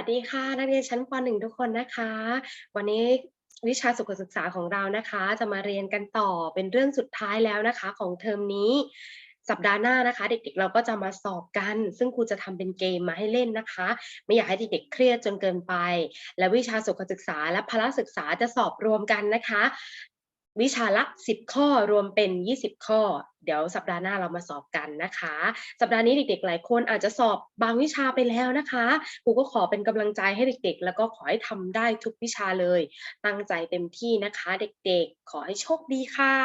วัสดีค่ะ นักเรียนชั้นป .1 ทุกคนนะคะ วันนี้วิชาสุขศึกษาของเรานะคะ จะมาเรียนกันต่อเป็นเรื่องสุดท้ายแล้วนะคะ ของเทอมนี้สัปดาห์หน้านะคะ เด็กๆเราก็จะมาสอบกัน ซึ่งครูจะทำเป็นเกมมาให้เล่นนะคะ ไม่อยากให้เด็กๆเครียดจนเกินไป และวิชาสุขศึกษาและพละศึกษาจะสอบรวมกันนะคะ วิชาละ 10 ข้อรวมเป็น 20 ข้อ เดี๋ยวสัปดาห์หน้าเรามาสอบกันนะคะ สัปดาห์นี้เด็กๆ หลายคนอาจจะสอบบางวิชาไปแล้วนะคะครูก็ขอเป็นกำลังใจให้เด็กๆ แล้วก็ขอให้ทำได้ทุกวิชาเลย ตั้งใจเต็มที่นะคะ เด็กๆ ขอให้โชคดีค่ะ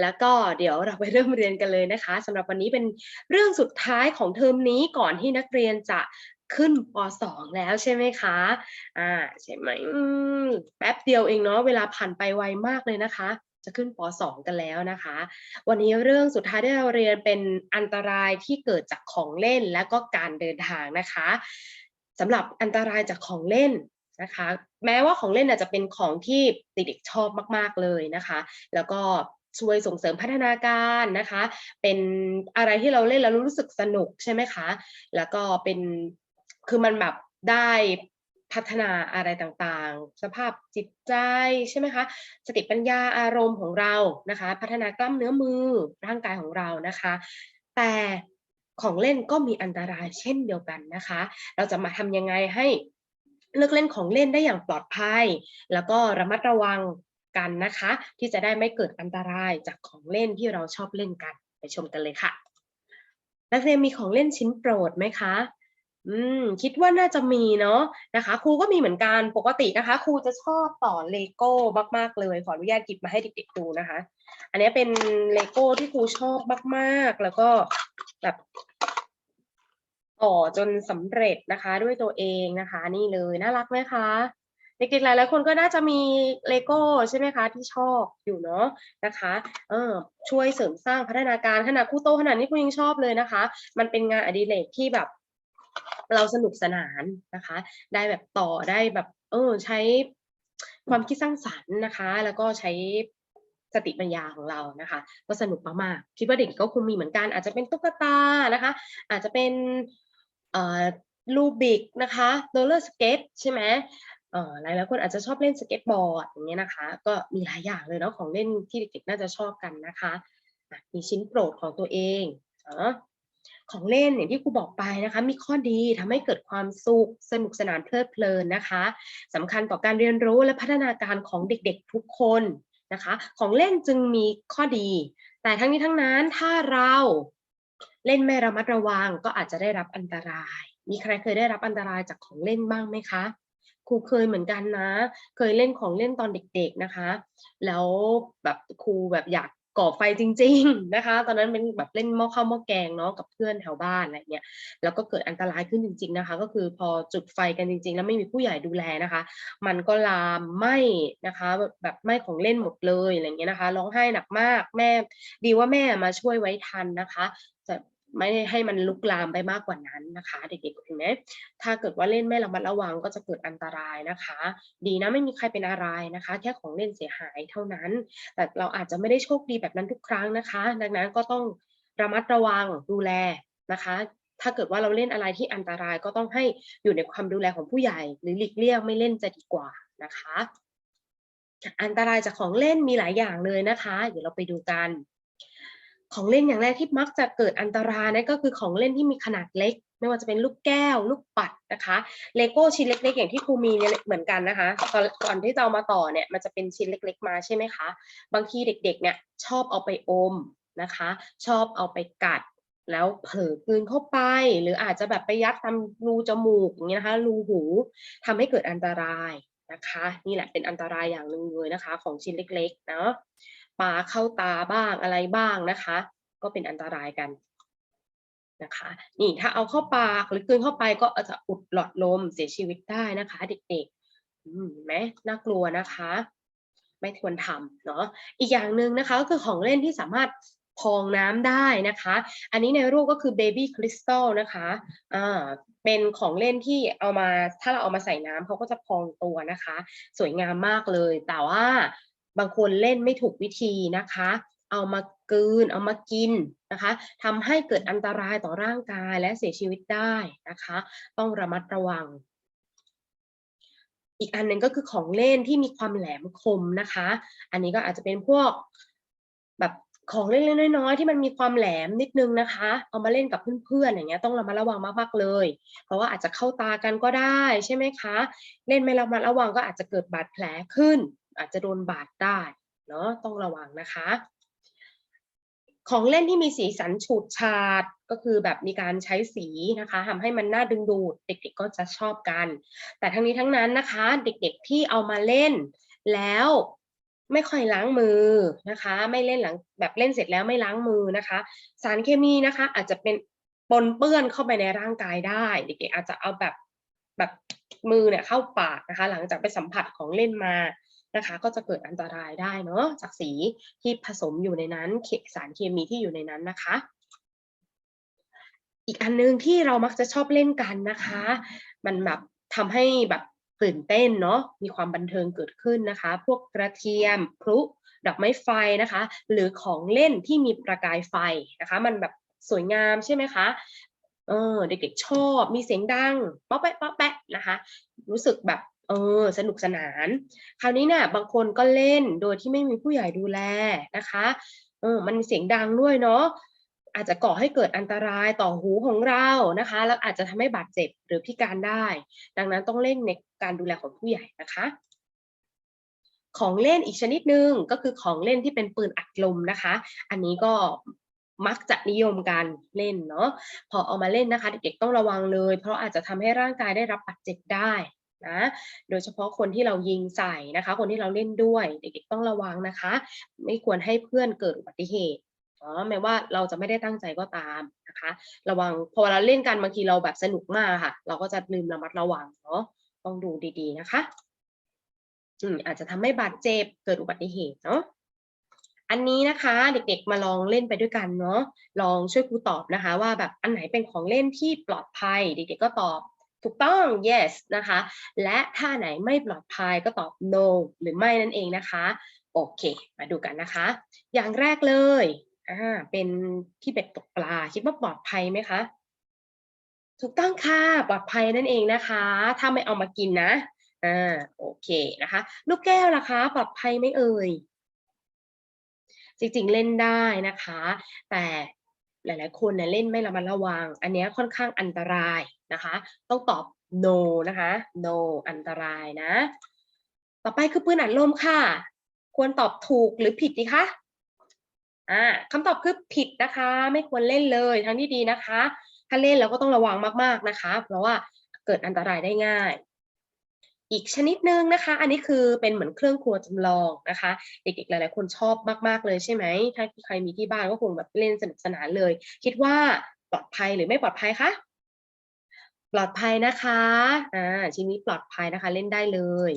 แล้วก็เดี๋ยวเราไปเริ่มเรียนกันเลยนะคะสำหรับวันนี้เป็นเรื่องสุดท้ายของเทอมนี้ก่อนที่นักเรียนจะ ขึ้นป .2 แล้วใช่ไหมคะอ่าใช่ไหมมแป๊บเดียวเองเนาะเวลาผ่านไปไวมากเลยนะคะ จะขึ้นป .2 กันแล้วนะคะ วันนี้เรื่องสุดท้ายที่เราเรียนเป็นอันตรายที่เกิดจากของเล่นและก็การเดินทางนะคะสำหรับอันตรายจากของเล่นนะคะ แม้ว่าของเล่นอาจจะเป็นของที่เด็กๆชอบมาก ๆเลยนะคะ แล้วก็ช่วยส่งเสริมพัฒนาการนะคะ เป็นอะไรที่เราเล่นแล้วรู้สึกสนุกใช่ไหมคะ แล้วก็เป็น คือมันแบบได้พัฒนาอะไรต่างๆ สภาพจิตใจใช่ไหมคะ สติปัญญาอารมณ์ของเรานะคะ พัฒนากล้ามเนื้อมือร่างกายของเรานะคะ แต่ของเล่นก็มีอันตรายเช่นเดียวกันนะคะ เราจะมาทำยังไงให้เลือกเล่นของเล่นได้อย่างปลอดภัย แล้วก็ระมัดระวังกันนะคะ ที่จะได้ไม่เกิดอันตรายจากของเล่นที่เราชอบเล่นกัน ไปชมกันเลยค่ะ นักเรียนมีของเล่นชิ้นโปรดไหมคะ อืมคิดว่าน่าจะมีเนาะนะคะ ครูก็มีเหมือนกันปกตินะคะ ครูจะชอบต่อเลโก้มากๆเลย ขออนุญาตหยิบมาให้เด็กๆดูนะคะ อันนี้เป็นเลโก้ที่ครูชอบมากๆ แล้วก็แบบต่อจนสำเร็จนะคะ ด้วยตัวเองนะคะ นี่เลยน่ารักไหมคะเด็กๆหลายๆคนก็น่าจะมีเลโก้ใช่ไหมคะ ที่ชอบอยู่เนาะนะคะเออช่วยเสริมสร้างพัฒนาการขนาดครูโตขนาดนี้ครูยังชอบเลยนะคะ มันเป็นงานอดิเรกที่แบบ เราสนุกสนานนะคะ ได้แบบต่อได้แบบเออใช้ความคิดสร้างสรรค์นะคะ แล้วก็ใช้สติปัญญาของเรานะคะ ก็สนุกมากๆคิดว่าเด็กก็คงมีเหมือนกัน อาจจะเป็นตุ๊กตานะคะ อาจจะเป็นเอ่อลูบิกนะคะโรลเลอร์สเก็ตใช่ไหมเอ่อหลายๆคนอาจจะชอบเล่นสเก็ตบอร์ดอย่างเงี้ยนะคะ ก็มีหลายอย่างเลยเนาะของเล่นที่เด็กๆน่าจะชอบกันนะคะ มีชิ้นโปรดของตัวเองเนาะ ของเล่นอย่างที่ครูบอกไปนะคะ มีข้อดีทำให้เกิดความสุขสนุกสนานเพลิดเพลินนะคะสำคัญต่อการเรียนรู้และพัฒนาการของเด็กๆทุกคนนะคะ ของเล่นจึงมีข้อดี แต่ทั้งนี้ทั้งนั้นถ้าเราเล่นไม่ระมัดระวังก็อาจจะได้รับอันตราย มีใครเคยได้รับอันตรายจากของเล่นบ้างไหมคะครูเคยเหมือนกันนะ เคยเล่นของเล่นตอนเด็ก ๆนะคะ แล้วแบบครูแบบอยาก ก่อไฟจริง ๆนะคะ ตอนนั้นเป็นแบบเล่นหม้อข้าวหม้อแกงเนาะกับเพื่อนแถวบ้านอะไรเงี้ยแล้วก็เกิดอันตรายขึ้นจริง ๆนะคะ ก็คือพอจุดไฟกันจริง ๆ แล้วไม่มีผู้ใหญ่ดูแลนะคะ มันก็ลามไหม้นะคะแบบไหม้ของเล่นหมดเลยอะไรเงี้ยนะคะ ร้องไห้หนักมากแม่ ดีว่าแม่มาช่วยไว้ทันนะคะจะ ไม่ให้มันลุกลามไปมากกว่านั้นนะคะ เด็กๆเห็นไหมถ้าเกิดว่าเล่นไม่ระมัดระวังก็จะเกิดอันตรายนะคะ ดีนะไม่มีใครเป็นอะไรนะคะ แค่ของเล่นเสียหายเท่านั้น แต่เราอาจจะไม่ได้โชคดีแบบนั้นทุกครั้งนะคะ ดังนั้นก็ต้องระมัดระวังดูแลนะคะ ถ้าเกิดว่าเราเล่นอะไรที่อันตรายก็ต้องให้อยู่ในความดูแลของผู้ใหญ่ หรือหลีกเลี่ยงไม่เล่นจะดีกว่านะคะ อันตรายจากของเล่นมีหลายอย่างเลยนะคะ เดี๋ยวเราไปดูกัน ของเล่นอย่างแรกที่มักจะเกิดอันตรายนั่นก็คือของเล่นที่มีขนาดเล็ก ไม่ว่าจะเป็นลูกแก้ว ลูกปัดนะคะเลโก้ชิ้นเล็ก ๆ อย่างที่ครูมีเนี่ยเหมือนกันนะคะตอนก่อนที่จะเอามาต่อเนี่ยมันจะเป็นชิ้นเล็ก ๆ มาใช่ไหมคะ บางทีเด็ก ๆ เนี่ยชอบเอาไปอมนะคะ ชอบเอาไปกัดแล้วเผลอกลืนเข้าไป หรืออาจจะแบบไปยัดตามรูจมูกอย่างเงี้ยนะคะ รูหูทำให้เกิดอันตรายนะคะ นี่แหละเป็นอันตรายอย่างหนึ่งเลยนะคะ ของชิ้นเล็ก ๆ เนาะ ปลาเข้าตาบ้างอะไรบ้างนะคะ ก็เป็นอันตรายกันนะคะ นี่ถ้าเอาเข้าปากหรือกลืนเข้าไปก็อาจจะอุดหลอดลมเสียชีวิตได้นะคะ เด็กๆอืมเห็นไหมน่ากลัวนะคะ ไม่ควรทำเนาะอีกอย่างหนึ่งนะคะก็คือของเล่นที่สามารถพองน้ำได้นะคะ อันนี้ในรูปก็คือ baby crystal นะคะ อ่า เป็นของเล่นที่เอามา ถ้าเราเอามาใส่น้ำเขาก็จะพองตัวนะคะ สวยงามมากเลย แต่ว่า บางคนเล่นไม่ถูกวิธีนะคะ เอามากลืน เอามากินนะคะทำให้เกิดอันตรายต่อร่างกายและเสียชีวิตได้นะคะ ต้องระมัดระวัง อีกอันหนึ่งก็คือของเล่นที่มีความแหลมคมนะคะ อันนี้ก็อาจจะเป็นพวกแบบของเล่นๆน้อยๆที่มันมีความแหลมนิดนึงนะคะ เอามาเล่นกับเพื่อนๆอย่างเงี้ยต้องระมัดระวังมากๆเลย เพราะว่าอาจจะเข้าตากันก็ได้ใช่ไหมคะ เล่นไม่ระมัดระวังก็อาจจะเกิดบาดแผลขึ้น อาจจะโดนบาดได้เนาะต้องระวังนะคะ ของเล่นที่มีสีสันฉูดฉาดก็คือแบบมีการใช้สีนะคะทำให้มันน่าดึงดูด เด็กๆก็จะชอบกัน แต่ทั้งนี้ทั้งนั้นนะคะ เด็กๆที่เอามาเล่นแล้วไม่ค่อยล้างมือนะคะ ไม่เล่นหลังแบบเล่นเสร็จแล้วไม่ล้างมือนะคะ สารเคมีนะคะ อาจจะเป็นปนเปื้อนเข้าไปในร่างกายได้ เด็กๆอาจจะเอาแบบแบบมือเนี่ยเข้าปากนะคะ หลังจากไปสัมผัสของเล่นมา นะคะ ก็จะเกิดอันตรายได้เนาะจากสีที่ผสมอยู่ในนั้นเสารเคมีที่อยู่ในนั้นนะคะ อีกอันนึงที่เรามักจะชอบเล่นกันนะคะ มันแบบทำให้แบบตื่นเต้นเนาะมีความบันเทิงเกิดขึ้นนะคะ พวกกระเทียมพลุดอกไม้ไฟนะคะ หรือของเล่นที่มีประกายไฟนะคะ มันแบบสวยงามใช่ไหมคะเออเด็กๆชอบมีเสียงดังป๊อปแปะป๊อปแปะนะคะ รู้สึกแบบ เออสนุกสนาน คราวนี้เนี่ยบางคนก็เล่นโดยที่ไม่มีผู้ใหญ่ดูแลนะคะเออมันมีเสียงดังด้วยเนาะอาจจะก่อให้เกิดอันตรายต่อหูของเรานะคะ แล้วอาจจะทำให้บาดเจ็บหรือพิการได้ ดังนั้นต้องเล่นในการดูแลของผู้ใหญ่นะคะ ของเล่นอีกชนิดหนึ่งก็คือของเล่นที่เป็นปืนอัดลมนะคะ อันนี้ก็มักจะนิยมการเล่นเนาะพอเอามาเล่นนะคะ เด็กๆต้องระวังเลย เพราะอาจจะทำให้ร่างกายได้รับบาดเจ็บได้ นะ โดยเฉพาะคนที่เรายิงใส่นะคะ คนที่เราเล่นด้วยเด็กๆต้องระวังนะคะ ไม่ควรให้เพื่อนเกิดอุบัติเหตุเนาะแม้ว่าเราจะไม่ได้ตั้งใจก็ตามนะคะ ระวังพอเราเล่นกันบางทีเราแบบสนุกมากค่ะ เราก็จะลืมระมัดระวังเนาะต้องดูดีๆนะคะอืมอาจจะทำให้บาดเจ็บเกิดอุบัติเหตุเนาะอันนี้นะคะเด็กๆมาลองเล่นไปด้วยกันเนาะลองช่วยครูตอบนะคะ ว่าแบบอันไหนเป็นของเล่นที่ปลอดภัย เด็กๆก็ตอบ ถูกต้อง yes นะคะ และถ้าไหนไม่ปลอดภัยก็ตอบ no หรือไม่นั่นเองนะคะ โอเค มาดูกันนะคะ อย่างแรกเลยอ่าเป็นที่เบ็ดตกปลา คิดว่าปลอดภัยไหมคะ ถูกต้องค่ะ ปลอดภัยนั่นเองนะคะ ถ้าไม่เอามากินนะอ่าโอเคนะคะ ลูกแก้วล่ะคะ ปลอดภัยไหมเอ่ย จริงๆเล่นได้นะคะ แต่หลายๆ คนเนี่ยเล่นไม่ระมัดระวัง อันนี้ค่อนข้างอันตราย นะคะ ต้องตอบ no นะคะ no อันตรายนะ ต่อไปคือปืนอัดลมค่ะ ควรตอบถูกหรือผิดดีคะอ่าคำตอบคือผิดนะคะ ไม่ควรเล่นเลยทั้งที่ดีนะคะ ถ้าเล่นเราก็ต้องระวังมากๆนะคะ เพราะว่าเกิดอันตรายได้ง่าย อีกชนิดหนึ่งนะคะ อันนี้คือเป็นเหมือนเครื่องครัวจำลองนะคะ เด็กๆหลายๆคนชอบมากๆเลยใช่ไหม ถ้าใครมีที่บ้านก็คงแบบเล่นสนุกสนานเลย คิดว่าปลอดภัยหรือไม่ปลอดภัยคะ ปลอดภัยนะคะอ่าชิ้นนี้ปลอดภัยนะคะ เล่นได้เลย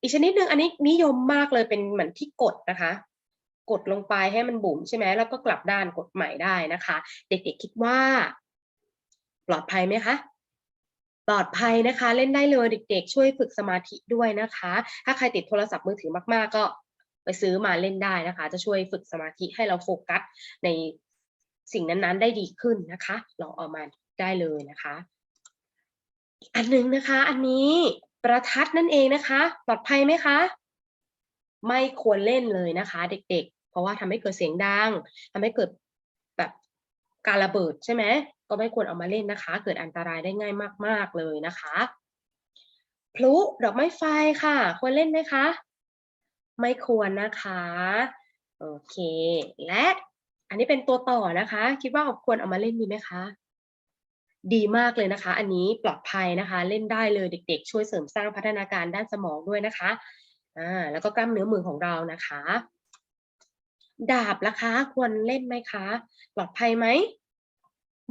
อีกชนิดหนึ่งอันนี้นิยมมากเลยเป็นเหมือนที่กดนะคะ กดลงไปให้มันบุ๋มใช่ไหมแล้วก็กลับด้านกดใหม่ได้นะคะ เด็กๆคิดว่า ปลอดภัยไหมคะปลอดภัยนะคะ เล่นได้เลยเด็ก ๆ ช่วยฝึกสมาธิด้วยนะคะ ถ้าใครติดโทรศัพท์มือถือมาก ๆ ก็ไปซื้อมาเล่นได้นะคะ จะช่วยฝึกสมาธิให้เราโฟกัสในสิ่งนั้นๆ ได้ดีขึ้นนะคะลองเอามาได้เลยนะคะ อีกอันหนึ่งนะคะ อันนี้ประทัดนั่นเองนะคะ ปลอดภัยไหมคะ ไม่ควรเล่นเลยนะคะ เด็ก ๆ เพราะว่าทำให้เกิดเสียงดังทำให้เกิดแบบการระเบิดใช่ไหมก็ไม่ควรเอามาเล่นนะคะ เกิดอันตรายได้ง่ายมาก ๆเลยนะคะพลุดอกไม้ไฟค่ะ ควรเล่นไหมคะ ไม่ควรนะคะโอเค และอันนี้เป็นตัวต่อนะคะ คิดว่าควรเอามาเล่นดีไหมคะ ดีมากเลยนะคะ อันนี้ปลอดภัยนะคะ เล่นได้เลยเด็ก ๆ ช่วยเสริมสร้างพัฒนาการด้านสมองด้วยนะคะอ่าแล้วก็กล้ามเนื้อมือของเรานะคะ ดาบล่ะคะ ควรเล่นไหมคะ ปลอดภัยไหม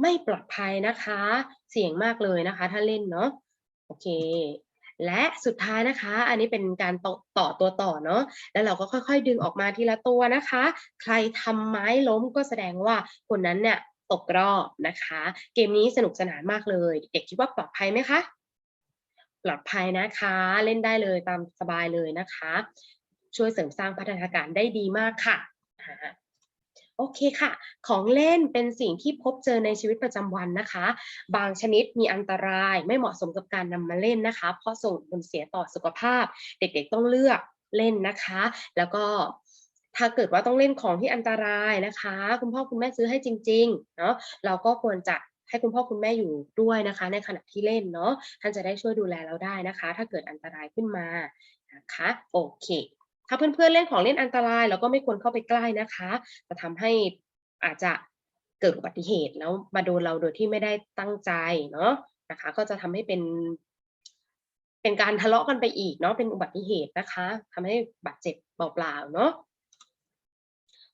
ไม่ปลอดภัยนะคะ เสี่ยงมากเลยนะคะ ถ้าเล่นเนาะโอเค และสุดท้ายนะคะ อันนี้เป็นการต่อต่อตัวต่อเนาะแล้วเราก็ค่อยๆ ดึงออกมาทีละตัวนะคะ ใครทำไม้ล้มก็แสดงว่าคนนั้นเนี่ย ตกรอบนะคะ เกมนี้สนุกสนานมากเลย เด็กคิดว่าปลอดภัยไหมคะ ปลอดภัยนะคะ เล่นได้เลยตามสบายเลยนะคะ ช่วยเสริมสร้างพัฒนาการได้ดีมากค่ะโอโอเคค่ะ ของเล่นเป็นสิ่งที่พบเจอในชีวิตประจำวันนะคะ บางชนิดมีอันตรายไม่เหมาะสมกับการนำมาเล่นนะคะ เพราะส่งผลเสียต่อสุขภาพ เด็กๆต้องเลือกเล่นนะคะ แล้วก็ ถ้าเกิดว่าต้องเล่นของที่อันตรายนะคะ คุณพ่อคุณแม่ซื้อให้จริงๆเนาะเราก็ควรจะให้คุณพ่อคุณแม่อยู่ด้วยนะคะ ในขณะที่เล่นเนาะท่านจะได้ช่วยดูแลเราได้นะคะ ถ้าเกิดอันตรายขึ้นมานะคะโอเค ถ้าเพื่อนๆเล่นของเล่นอันตรายเราก็ไม่ควรเข้าไปใกล้นะคะ จะทำให้อาจจะเกิดอุบัติเหตุแล้วมาโดนเราโดยที่ไม่ได้ตั้งใจเนาะนะคะ ก็จะทำให้เป็น เป็นการทะเลาะกันไปอีกเนาะเป็นอุบัติเหตุนะคะทำให้บาดเจ็บเปล่าๆเนาะ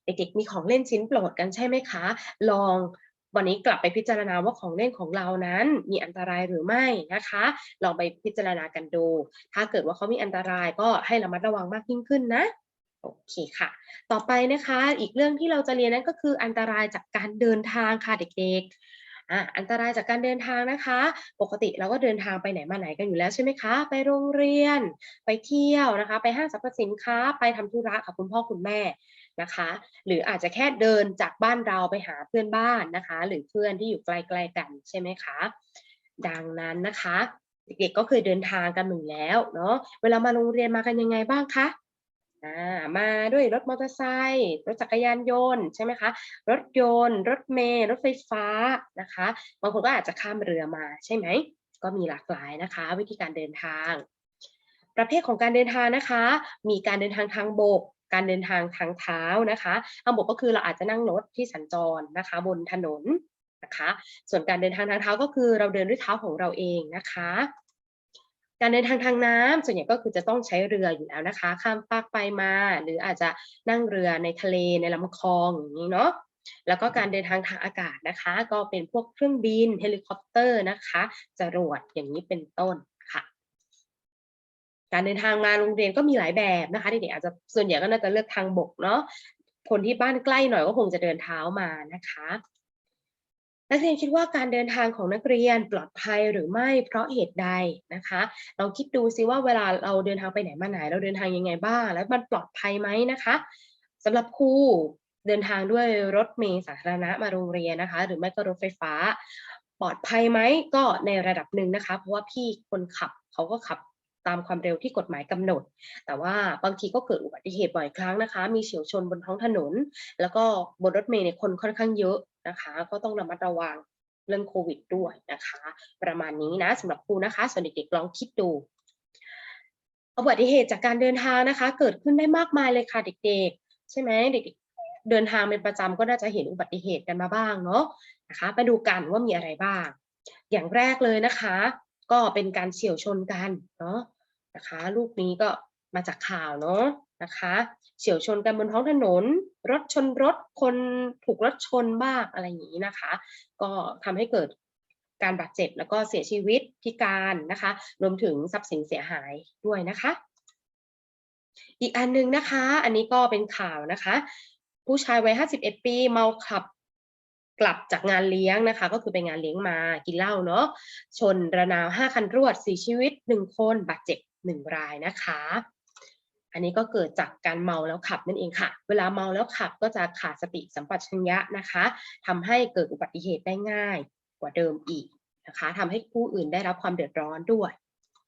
เด็กๆ มีของเล่นชิ้นโปรดกันใช่ไหมคะ ลองวันนี้กลับไปพิจารณาว่าของเล่นของเรานั้น มีอันตรายหรือไม่นะคะ ลองไปพิจารณากันดู ถ้าเกิดว่าเขามีอันตรายก็ให้ระมัดระวังมากยิ่งขึ้นนะโอเคค่ะ ต่อไปนะคะ อีกเรื่องที่เราจะเรียนนั้นก็คืออันตรายจากการเดินทางค่ะเด็กๆ อะอันตรายจากการเดินทางนะคะ ปกติเราก็เดินทางไปไหนมาไหนกันอยู่แล้วใช่ไหมคะ ไปโรงเรียน ไปเที่ยวนะคะ ไปห้างสรรพสินค้า ไปทำธุระกับคุณพ่อคุณแม่นะคะ หรืออาจจะแค่เดินจากบ้านเราไปหาเพื่อนบ้านนะคะ หรือเพื่อนที่อยู่ใกล้ๆกันใช่ไหมคะ ดังนั้นนะคะ เด็กๆก็เคยเดินทางกันอยู่แล้วเนาะเวลามาโรงเรียนมากันยังไงบ้างคะ มาด้วยรถมอเตอร์ไซค์รถจักรยานยนต์ใช่ไหมคะรถยนต์ รถเมล์รถไฟฟ้านะคะบางคนก็อาจจะข้ามเรือมาใช่ไหมก็มีหลากหลายนะคะ วิธีการเดินทาง ประเภทของการเดินทางนะคะ มีการเดินทางทางบก การเดินทางทางเท้านะคะทางบกก็คือเราอาจจะนั่งรถที่สัญจรนะคะ บนถนนนะคะ ส่วนการเดินทางทางเท้าก็คือเราเดินด้วยเท้าของเราเองนะคะ การเดินทางทางน้ำส่วนใหญ่ก็คือจะต้องใช้เรืออยู่แล้วนะคะ ข้ามฟากไปมา หรืออาจจะนั่งเรือในทะเลในลำคลองอย่างนี้เนาะแล้วก็การเดินทางทางอากาศนะคะ ก็เป็นพวกเครื่องบิน เฮลิคอปเตอร์นะคะจรวดอย่างนี้เป็นต้นค่ะ การเดินทางมาโรงเรียนก็มีหลายแบบนะคะเด็กๆอาจจะส่วนใหญ่ก็น่าจะเลือกทางบกเนาะคนที่บ้านใกล้หน่อยก็คงจะเดินเท้ามานะคะ นักเรียนคิดว่าการเดินทางของนักเรียนปลอดภัยหรือไม่เพราะเหตุใดนะคะลองคิดดูซิว่าเวลาเราเดินทางไปไหนมาไหน เราเดินทางยังไงบ้าง แล้วมันปลอดภัยไหมนะคะสำหรับครูเดินทางด้วยรถเมล์สาธารณะมาโรงเรียนนะคะ หรือไม่ก็รถไฟฟ้า ปลอดภัยไหมก็ในระดับหนึ่งนะคะ เพราะว่าพี่คนขับเขาก็ขับ ตามความเร็วที่กฎหมายกำหนด แต่ว่าบางทีก็เกิดอุบัติเหตุบ่อยครั้งนะคะ มีเฉียวชนบนท้องถนน แล้วก็บนรถเมล์เนี่ยคนค่อนข้างเยอะนะคะ ก็ต้องระมัดระวังเรื่องโควิดด้วยนะคะ ประมาณนี้นะสำหรับครูนะคะ ส่วนเด็กๆลองคิดดูอุบัติเหตุจากการเดินทางนะคะ เกิดขึ้นได้มากมายเลยค่ะเด็กๆ ใช่ไหมเด็กๆเดินทางเป็นประจำก็น่าจะเห็นอุบัติเหตุกันมาบ้างเนาะนะคะไปดูกันว่ามีอะไรบ้าง อย่างแรกเลยนะคะ ก็เป็นการเฉียวชนกันเนาะ นะคะ รูปนี้ก็มาจากข่าวเนาะนะคะเฉียวชนกันบนท้องถนน รถชนรถคนถูกรถชนบ้างอะไรอย่างนี้นะคะ ก็ทำให้เกิดการบาดเจ็บแล้วก็เสียชีวิตพิการนะคะ รวมถึงทรัพย์สินเสียหายด้วยนะคะ อีกอันหนึงนะคะ อันนี้ก็เป็นข่าวนะคะ ผู้ชายวัย 51 ปีเมาขับกลับจากงานเลี้ยงนะคะ ก็คือไปงานเลี้ยงมากินเหล้าเนาะชนระนาว 5 คันรวดเสียชีวิต 1 คนบาดเจ็บ 1 รายนะคะ อันนี้ก็เกิดจากการเมาแล้วขับนั่นเองค่ะ เวลาเมาแล้วขับก็จะขาดสติสัมปชัญญะนะคะทำให้เกิดอุบัติเหตุได้ง่ายกว่าเดิมอีกนะคะทำให้ผู้อื่นได้รับความเดือดร้อนด้วย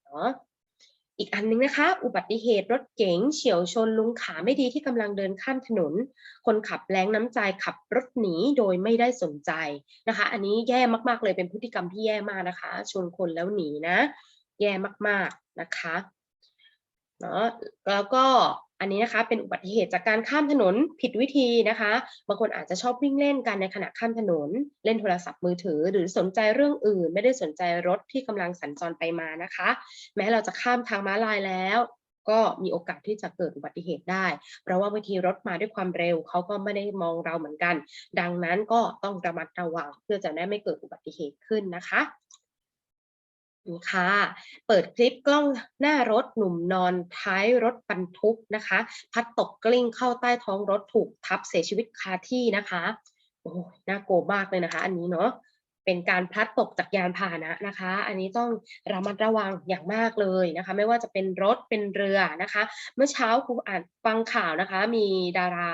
เนาะอีกอันนึงนะคะ อุบัติเหตุรถเก๋งเฉียวชนลุงขาไม่ดีที่กำลังเดินข้ามถนน คนขับแรงน้ำใจขับรถหนีโดยไม่ได้สนใจนะคะ อันนี้แย่มากๆเลยเป็นพฤติกรรมที่แย่มากนะคะ ชนคนแล้วหนีนะ แย่มากๆนะคะเนาะแล้วก็อันนี้นะคะเป็นอุบัติเหตุจากการข้ามถนนผิดวิธีนะคะบางคนอาจจะชอบวิ่งเล่นกันในขณะข้ามถนน เล่นโทรศัพท์มือถือ หรือสนใจเรื่องอื่น ไม่ได้สนใจรถที่กำลังสัญจรไปมานะคะ แม้เราจะข้ามทางม้าลายแล้ว ก็มีโอกาสที่จะเกิดอุบัติเหตุได้ เพราะว่าบางทีรถมาด้วยความเร็วเขาก็ไม่ได้มองเราเหมือนกัน ดังนั้นก็ต้องระมัดระวังเพื่อจะได้ไม่เกิดอุบัติเหตุขึ้นนะคะ นี่ค่ะเปิดคลิปกล้องหน้ารถหนุ่มนอนท้ายรถบรรทุกนะคะ พัดตกกลิ้งเข้าใต้ท้องรถถูกทับเสียชีวิตคาที่นะคะโอ้ยน่ากลัวมากเลยนะคะ อันนี้เนาะ เป็นการพลัดตกจากยานพาหนะนะคะ อันนี้ต้องระมัดระวังอย่างมากเลยนะคะ ไม่ว่าจะเป็นรถเป็นเรือนะคะ เมื่อเช้าครูอ่านฟังข่าวนะคะ มีดารา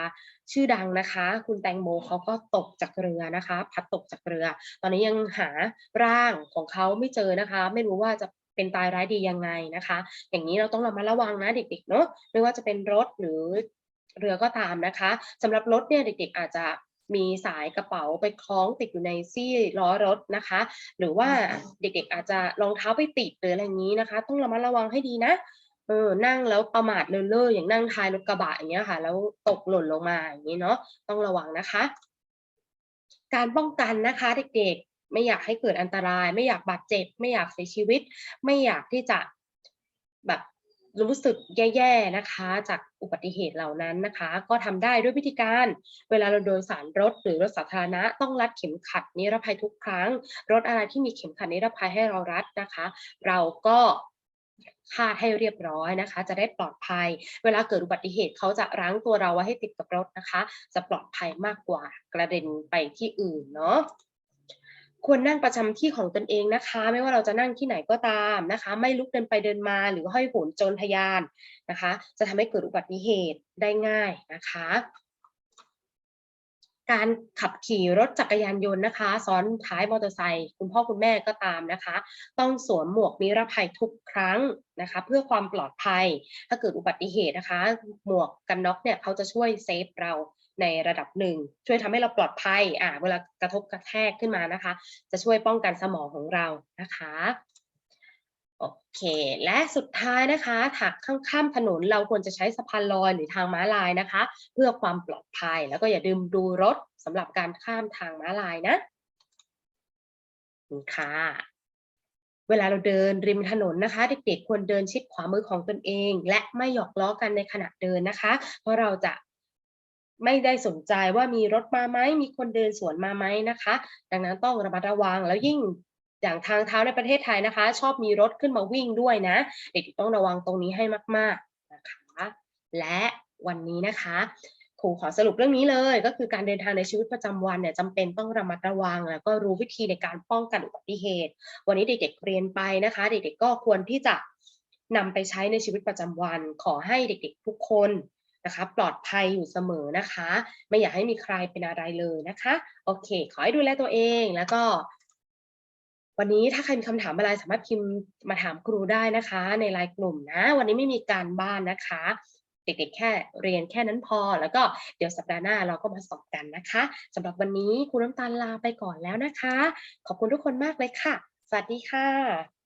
ชื่อดังนะคะ คุณแตงโมเขาก็ตกจากเรือนะคะพัดตกจากเรือ ตอนนี้ยังหาร่างของเขาไม่เจอนะคะ ไม่รู้ว่าจะเป็นตายร้ายดียังไงนะคะ อย่างนี้เราต้องระมัดระวังนะเด็กๆเนาะไม่ว่าจะเป็นรถหรือเรือก็ตามนะคะสำหรับรถเนี่ยเด็กๆอาจจะ มีสายกระเป๋าไปคล้องติดอยู่ในซี่ล้อรถนะคะ หรือว่าเด็กๆอาจจะรองเท้าไปติดหรืออะไรอย่างนี้นะคะ ต้องระมัดระวังให้ดีนะเออนั่งแล้วประมาทเลินเล่ออย่างนั่งท้ายรถกระบะอย่างเงี้ยค่ะ แล้วตกหล่นลงมาอย่างนี้เนาะต้องระวังนะคะ การป้องกันนะคะเด็กๆ ไม่อยากให้เกิดอันตราย ไม่อยากบาดเจ็บ ไม่อยากเสียชีวิต ไม่อยากที่จะแบบ รู้สึกแย่ๆนะคะ จากอุบัติเหตุเหล่านั้นนะคะ ก็ทำได้ด้วยวิธีการเวลาเราโดยสารรถหรือรถสาธารณะต้องรัดเข็มขัดนิรภัยทุกครั้ง รถอะไรที่มีเข็มขัดนิรภัยให้เรารัดนะคะ เราก็คาดให้เรียบร้อยนะคะ จะได้ปลอดภัย เวลาเกิดอุบัติเหตุเขาจะรั้งตัวเราไว้ให้ติดกับรถนะคะ จะปลอดภัยมากกว่ากระเด็นไปที่อื่นเนาะ ควรนั่งประจำที่ของตนเองนะคะ ไม่ว่าเราจะนั่งที่ไหนก็ตามนะคะ ไม่ลุกเดินไปเดินมาหรือห้อยโหนจรทยานนะคะ จะทำให้เกิดอุบัติเหตุได้ง่ายนะคะ การขับขี่รถจักรยานยนต์นะคะ ซ้อนท้ายมอเตอร์ไซค์คุณพ่อคุณแม่ก็ตามนะคะ ต้องสวมหมวกนิรภัยทุกครั้งนะคะ เพื่อความปลอดภัยถ้าเกิดอุบัติเหตุนะคะ หมวกกันน็อกเนี่ยเขาจะช่วยเซฟเรา ในระดับหนึ่ง ช่วยทำให้เราปลอดภัยอ่าเวลากระทบกระแทกขึ้นมานะคะ จะช่วยป้องกันสมองของเรานะคะโอเค และสุดท้ายนะคะถักข้างข้ามถนนเราควรจะใช้สะพานลอยหรือทางม้าลายนะคะ เพื่อความปลอดภัยแล้วก็อย่าลืมดูรถสำหรับการข้ามทางม้าลายนะนี่ค่ะเวลาเราเดินริมถนนนะคะ เด็กๆควรเดินชิดขวามือของตนเอง และไม่หยอกล้อกันในขณะเดินนะคะ เพราะเราจะ ไม่ได้สนใจว่ามีรถมาไหมมีคนเดินสวนมาไหมนะคะ ดังนั้นต้องระมัดระวังแล้วยิ่งอย่างทางเท้าในประเทศไทยนะคะ ชอบมีรถขึ้นมาวิ่งด้วยนะ เด็กๆต้องระวังตรงนี้ให้มาก ๆนะคะ และวันนี้นะคะครูขอสรุปเรื่องนี้เลย ก็คือการเดินทางในชีวิตประจำวันเนี่ยจำเป็นต้องระมัดระวัง แล้วก็รู้วิธีในการป้องกันอุบัติเหตุ วันนี้เด็กๆเรียนไปนะคะ เด็กๆก็ควรที่จะนำไปใช้ในชีวิตประจำวัน ขอให้เด็กๆทุกคน นะคะ ปลอดภัยอยู่เสมอนะคะ ไม่อยากให้มีใครเป็นอะไรเลยนะคะ โอเค ขอให้ดูแลตัวเองแล้วก็ วันนี้ถ้าใครมีคำถามอะไรสามารถพิมพ์มาถามครูได้นะคะ ในไลน์กลุ่มนะ วันนี้ไม่มีการบ้านนะคะ เด็กๆแค่เรียนแค่นั้นพอ แล้วก็เดี๋ยวสัปดาห์หน้าเราก็มาสอบกันนะคะสำหรับวันนี้ครูน้ำตาลลาไปก่อนแล้วนะคะ ขอบคุณทุกคนมากเลยค่ะ สวัสดีค่ะ